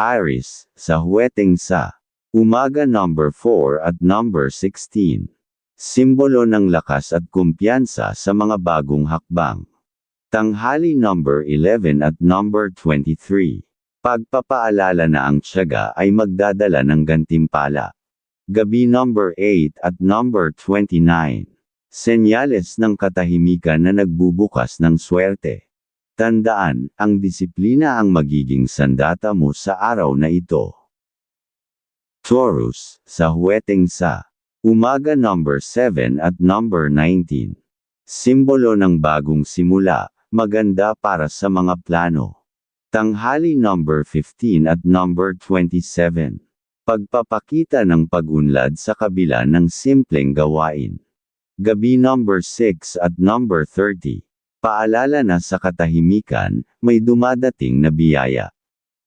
Aris, sa huweteng sa umaga number 4 at number 16. Simbolo ng lakas at kumpiyansa sa mga bagong hakbang. Tanghali number 11 at number 23. Pagpapaalala na ang tiyaga ay magdadala ng gantimpala. Gabi number 8 at number 29. Senyales ng katahimikan na nagbubukas ng swerte. Tandaan, ang disiplina ang magiging sandata mo sa araw na ito. Taurus, sa huweteng sa umaga number 7 at number 19. Simbolo ng bagong simula, maganda para sa mga plano. Tanghali number 15 at number 27. Pagpapakita ng pag-unlad sa kabila ng simpleng gawain. Gabi number 6 at number 30. Paalala na sa katahimikan, may dumadating na biyaya.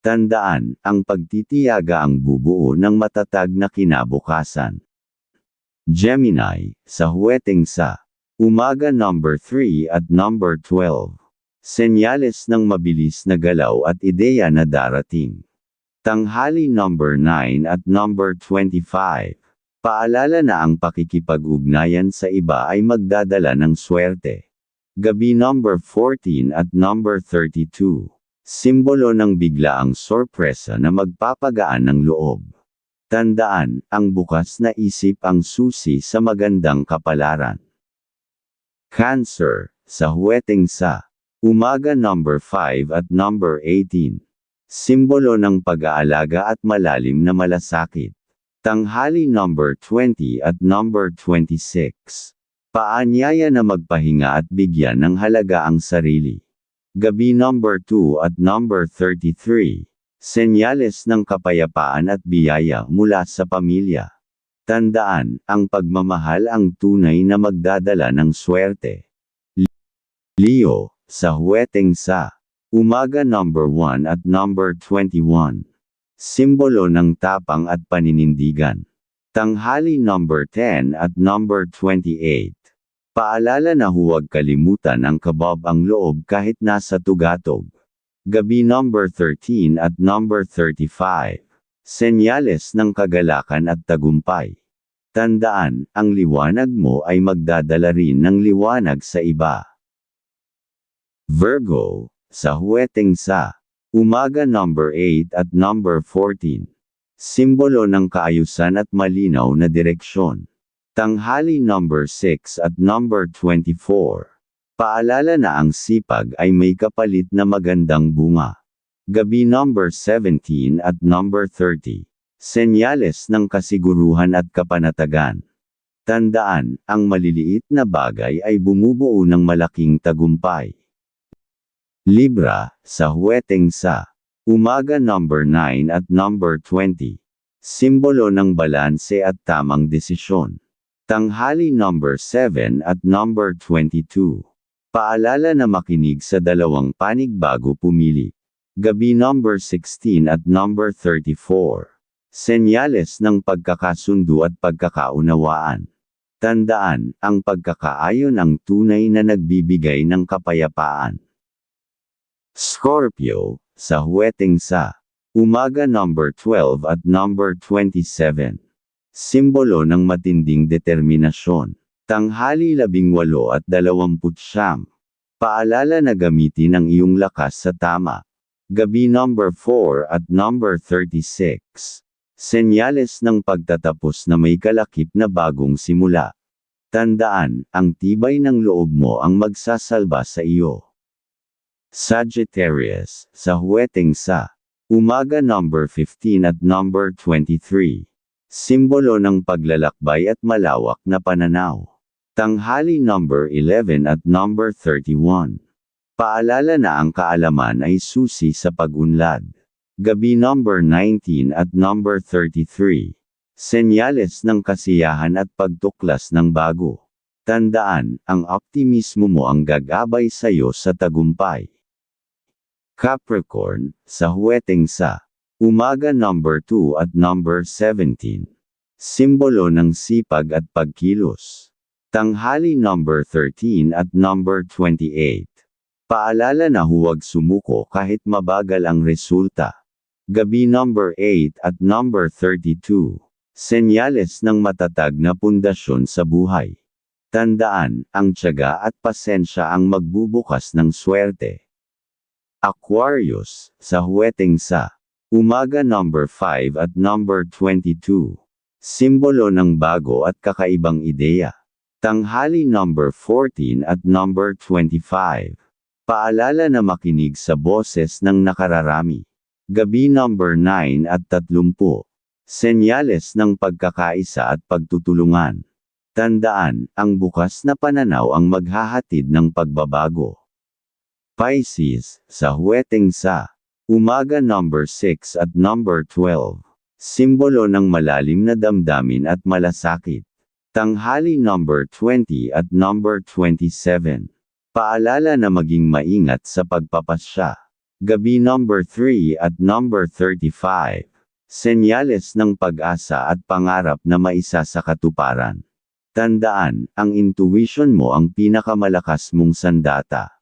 Tandaan, ang pagtitiyaga ang bubuo ng matatag na kinabukasan. Gemini, sa huweteng sa umaga number 3 at number 12. Senyales ng mabilis na galaw at ideya na darating. Tanghali number 9 at number 25. Paalala na ang pakikipag-ugnayan sa iba ay magdadala ng swerte. Gabi number 14 at number 32. Simbolo ng biglaang sorpresa na magpapagaan ng loob. Tandaan, ang bukas na isip ang susi sa magandang kapalaran. Cancer, sa huweteng sa umaga number 5 at number 18. Simbolo ng pag-aalaga at malalim na malasakit. Tanghali number 20 at number 26. Paanyaya na magpahinga at bigyan ng halaga ang sarili. Gabi number 2 at number 33. Senyales ng kapayapaan at biyaya mula sa pamilya. Tandaan, ang pagmamahal ang tunay na magdadala ng swerte. Leo, sa huweteng sa umaga number 1 at number 21. Simbolo ng tapang at paninindigan. Tanghali number 10 at number 28. Paalala na huwag kalimutan ang kabab ang loob kahit nasa tugatog. Gabi number 13 at number 35. Senyales ng kagalakan at tagumpay. Tandaan, ang liwanag mo ay magdadala rin ng liwanag sa iba. Virgo, sa huweteng sa umaga number 8 at number 14. Simbolo ng kaayusan at malinaw na direksyon. Tanghali number 6 at number 24. Paalala na ang sipag ay may kapalit na magandang bunga. Gabi number 17 at number 30. Senyales ng kasiguruhan at kapanatagan. Tandaan, ang maliliit na bagay ay bumubuo ng malaking tagumpay. Libra, sa huweteng sa umaga number 9 at number 20. Simbolo ng balanse at tamang desisyon. Tanghali number 7 at number 22. Paalala na makinig sa dalawang panig bago pumili. Gabi number 16 at number 34. Senyales ng pagkakasundo at pagkakaunawaan. Tandaan, ang pagkakaayon ang tunay na nagbibigay ng kapayapaan. Scorpio, sa huweteng sa umaga number 12 at number 27. Simbolo ng matinding determinasyon. Tanghali labing walo at dalawamput siyam. Paalala na gamitin ang iyong lakas sa tama. Gabi number 4 at number 36. Senyales ng pagtatapos na may kalakip na bagong simula. Tandaan, ang tibay ng loob mo ang magsasalba sa iyo. Sagittarius, sa huweteng sa umaga number 15 at number 23. Simbolo ng paglalakbay at malawak na pananaw. Tanghali number 11 at number 31. Paalala na ang kaalaman ay susi sa pagunlad. Gabi number 19 at number 33. Senyales ng kasiyahan at pagtuklas ng bago. Tandaan, ang optimismo mo ang gagabay sa iyo sa tagumpay. Capricorn, sa huweteng sa Umaga number 2 at number 17. Simbolo ng sipag at pagkilos. Tanghali number 13 at number 28. Paalala na huwag sumuko kahit mabagal ang resulta. Gabi number 8 at number 32. Senyales ng matatag na pundasyon sa buhay. Tandaan, ang tiyaga at pasensya ang magbubukas ng swerte. Aquarius, sa huweteng sa. Umaga number 5 at number 22. Simbolo ng bago at kakaibang ideya. Tanghali number 14 at number 25. Paalala na makinig sa boses ng nakararami. Gabi number 9 at 30. Senyales ng pagkakaisa at pagtutulungan. Tandaan, ang bukas na pananaw ang maghahatid ng pagbabago. Pisces, sa huweteng sa. Umaga number 6 at number 12. Simbolo ng malalim na damdamin at malasakit. Tanghali number 20 at number 27. Paalala na maging maingat sa pagpapasya. Gabi number 3 at number 35. Senyales ng pag-asa at pangarap na maisa sa katuparan. Tandaan, ang intuition mo ang pinakamalakas mong sandata.